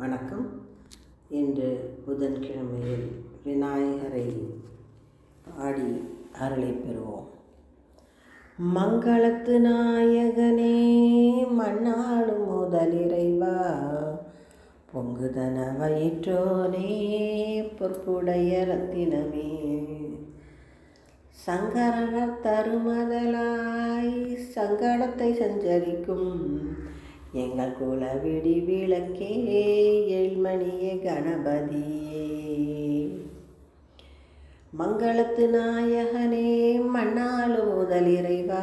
வணக்கம். இன்று புதன்கிழமையில் விநாயகரை பாடி அருளை பெறுவோம். மங்களத்து நாயகனே மண்ணாளும் முதலிறைவா பொங்குதன வயிற்றோனே பொற்புடைய ரத்தினமே. சங்கரர் தருமதலாய் சங்கடத்தை சஞ்சரிக்கும் எங்கள் குல விடி விளக்கே எழ்மணியே கணபதியே மங்களத்து நாயகனே மண்ணாலு முதல் இறைவா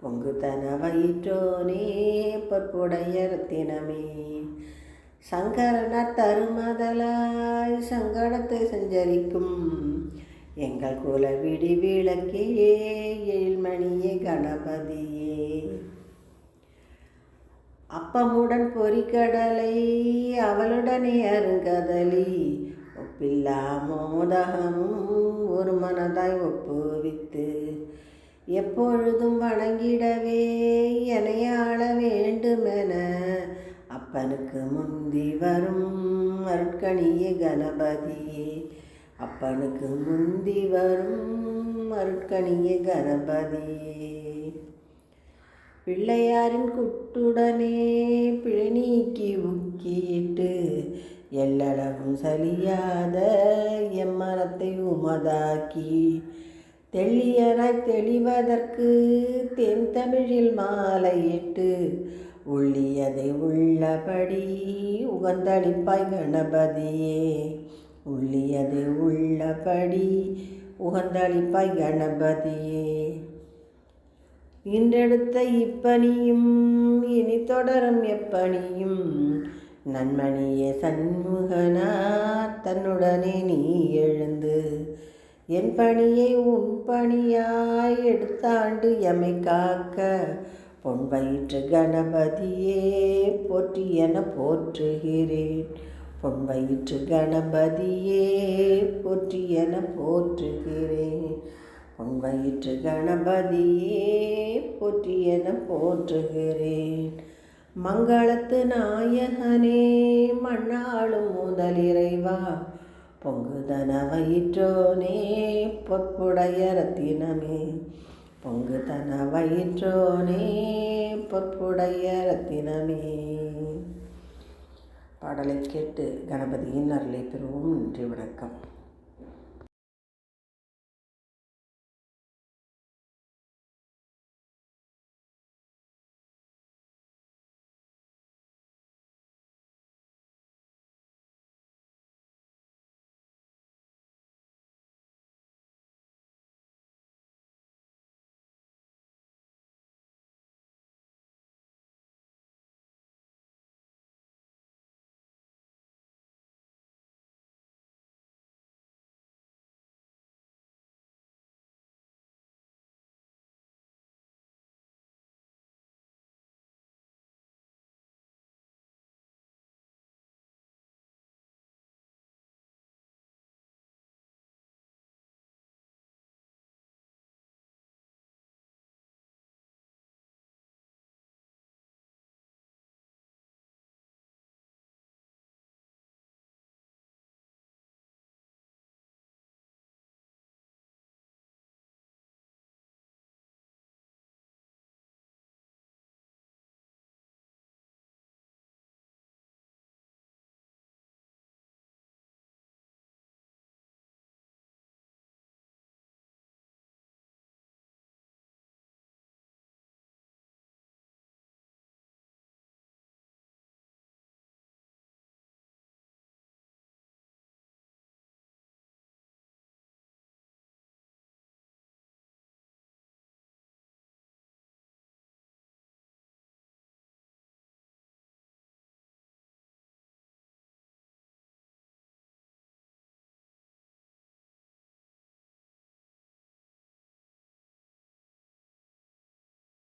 உங்கு தன வயிற்றோனே பொற்புடைய ரத்தினமே சங்கரனார் தருமதலாய் சங்கடத்தை சஞ்சரிக்கும் எங்கள் குல விடி விளக்கே எழில்மணியே கணபதியே. அப்பமுடன் பொறிக்கடலை அவளுடனே அருங்கதலி. ஒப்பில்லா மோதகமும் ஒரு மனதாய் ஒப்புவித்து எப்பொழுதும் வணங்கிடவே எனையாள வேண்டுமென. அப்பனுக்கு முந்தி வரும் அருட்கணிய கணபதியே அப்பனுக்கு முந்தி வரும் அருட்கணிய கணபதியே. பிள்ளையாரின் குட்டுடனே பிழை நீக்கி உக்கியிட்டு எல்லளவும் சலியாத எம்மனத்தை உமதாக்கி தெள்ளியனாய் தெளிவதற்கு தென் தமிழில் மாலையிட்டு உள்ளியதை உள்ளபடி உகந்தளிப்பாய் கணபதியே. உள்ளியதை உள்ளபடி உகந்தளிப்பாய் கணபதியே. இன்றெடுத்த இப்பணியும் இனி தொடரும் எப்பணியும். நன்மணிய சண்முகனா தன்னுடனே நீ எழுந்து என் பணியை உன் பணியாய் எடுத்தாண்டு எமை காக்க. பொன் வயிற்று கணபதியே போற்றி என போற்றுகிறேன். பொன் வயிற்று கணபதியே போற்றி என போற்றுகிறேன். பொன் கணபதியே போற்றி என போற்றுகிறேன். மங்களத்து நாயகனே மண்ணாளும் முதலிறைவா பொங்குதன வயிற்றோனே பொற்புடைய ரத்தினமே. பொங்குதன வயிற்றோனே பொற்புடைய ரத்தினமே. பாடலை கேட்டு கணபதியின் அருளை பெறுவோம். நன்றி வணக்கம்.